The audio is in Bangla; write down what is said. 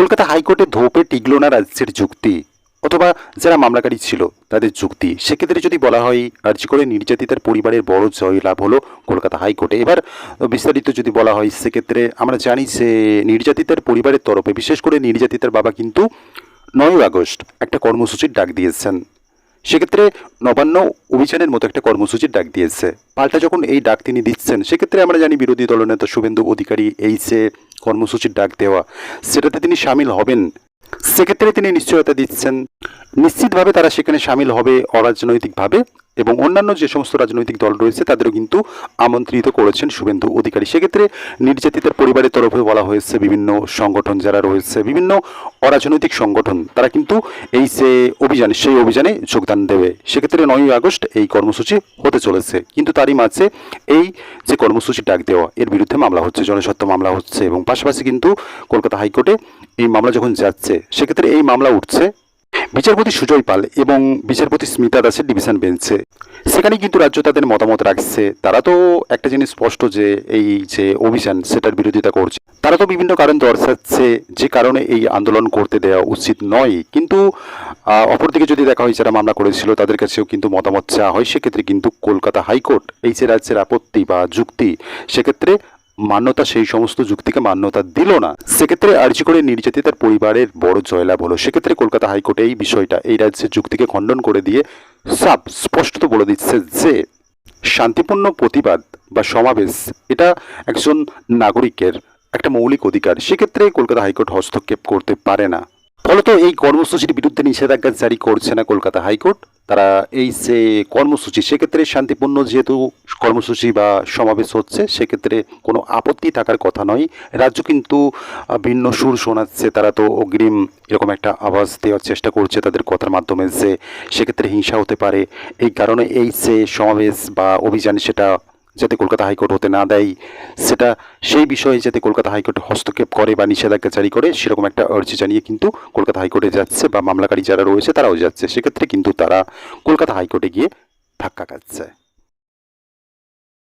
কলকাতা হাইকোর্টে ধোপে টিকলো না রাজ্যের যুক্তি, অথবা যারা মামলাকারী ছিল তাদের যুক্তি। সেক্ষেত্রে যদি বলা হয়, আর্জি করে নির্যাতিতার পরিবারের বড় জয় লাভ হলো কলকাতা হাইকোর্টে। এবার বিস্তারিত যদি বলা হয়, সেক্ষেত্রে আমরা জানি যে নির্যাতিতার পরিবারের তরফে, বিশেষ করে নির্যাতিতার বাবা কিন্তু নয় আগস্ট একটা কর্মসূচির ডাক দিয়েছেন। সেক্ষেত্রে নবান্ন অভিযানের মতো একটা কর্মসূচির ডাক দিয়েছে। পাল্টা যখন এই ডাক তিনি দিচ্ছেন, সেক্ষেত্রে আমরা জানি বিরোধী দলনেতা শুভেন্দু অধিকারী এই যে কর্মসূচির ডাক দেওয়া, সেটাতে তিনি সামিল হবেন। সেক্ষেত্রে তিনি নিশ্চয়তা দিচ্ছেন। নিশ্চিতভাবে তারা সেখানে সামিল হবে অরাজনৈতিকভাবে। এবং অন্যান্য যে সমস্ত রাজনৈতিক দল রয়েছে, তাদেরও কিন্তু আমন্ত্রিত করেছেন শুভেন্দু অধিকারী। সেক্ষেত্রে নির্যাতিতার পরিবারের তরফে বলা হয়েছে বিভিন্ন সংগঠন যারা রয়েছে, বিভিন্ন অরাজনৈতিক সংগঠন, তারা কিন্তু এই যে অভিযান, সেই অভিযানে যোগদান দেবে। সেক্ষেত্রে নয়ই আগস্ট এই কর্মসূচি হতে চলেছে। কিন্তু তারই মাঝে এই যে কর্মসূচি ডাক দেওয়া, এর বিরুদ্ধে মামলা হচ্ছে, জনস্বার্থ মামলা হচ্ছে এবং পাশাপাশি কিন্তু কলকাতা হাইকোর্টে এই মামলা যখন যাচ্ছে, সেক্ষেত্রে এই মামলা উঠছে। বিচারপতি সুজয় পাল এবং বিচারপতি স্মিতা দাসের ডিভিশন বেঞ্চে। সেখানে কিন্তু রাজ্য তাদের মতামত রাখছে। তারা তো একটা জিনিস স্পষ্ট যে, এই যে অভিযান সেটার বিরোধিতা করছে। তারা তো বিভিন্ন কারণ দর্শাচ্ছে যে কারণে এই আন্দোলন করতে দেওয়া উচিত নয়। কিন্তু অপরদিকে যদি দেখা হয়, যারা মামলা করেছিল, তাদের কাছেও কিন্তু মতামত চাওয়া হয়। সেক্ষেত্রে কিন্তু কলকাতা হাইকোর্ট, এই যে রাজ্যের আপত্তি বা যুক্তি, সেক্ষেত্রে মান্যতা সেই সমস্ত যুক্তিকে মান্যতা দিল না। সেক্ষেত্রে আর্জি করে নির্যাতিতার পরিবারের বড় জয়লাভ হলো। সেক্ষেত্রে কলকাতা হাইকোর্টে এই বিষয়টা, এই রাজ্যের যুক্তিকে খণ্ডন করে দিয়ে সাপ স্পষ্টত বলে দিচ্ছে যে, শান্তিপূর্ণ প্রতিবাদ বা সমাবেশ, এটা একজন নাগরিকের একটা মৌলিক অধিকার। সেক্ষেত্রে কলকাতা হাইকোর্ট হস্তক্ষেপ করতে পারে না। ফলত এই কর্মসূচির বিরুদ্ধে নিষেধাজ্ঞা জারি করছে না কলকাতা হাইকোর্ট। তারা এই যে কর্মসূচি, সেক্ষেত্রে শান্তিপূর্ণ যেহেতু কর্মসূচি বা সমাবেশ হচ্ছে, সেক্ষেত্রে কোনো আপত্তি থাকার কথা নয়। রাজ্য কিন্তু ভিন্ন সুর শোনাচ্ছে। তারা তো অগ্রিম এরকম একটা আওয়াজ দেওয়ার চেষ্টা করছে তাদের কথার মাধ্যমে যে সেক্ষেত্রে হিংসা হতে পারে। এই কারণে এই যে সমাবেশ বা অভিযান সেটা যাতে কলকাতা হাইকোর্ট হতে না দেয়, সেটা সেই বিষয়ে যাতে কলকাতা হাইকোর্ট হস্তক্ষেপ করে বা নিষেধাজ্ঞা জারি করে, সেরকম একটা আর্জি জানিয়ে কিন্তু কলকাতা হাইকোর্টে যাচ্ছে বা মামলাকারী যারা রয়েছে তারাও যাচ্ছে। সেক্ষেত্রে কিন্তু তারা কলকাতা হাইকোর্টে গিয়ে ধাক্কা খাচ্ছে।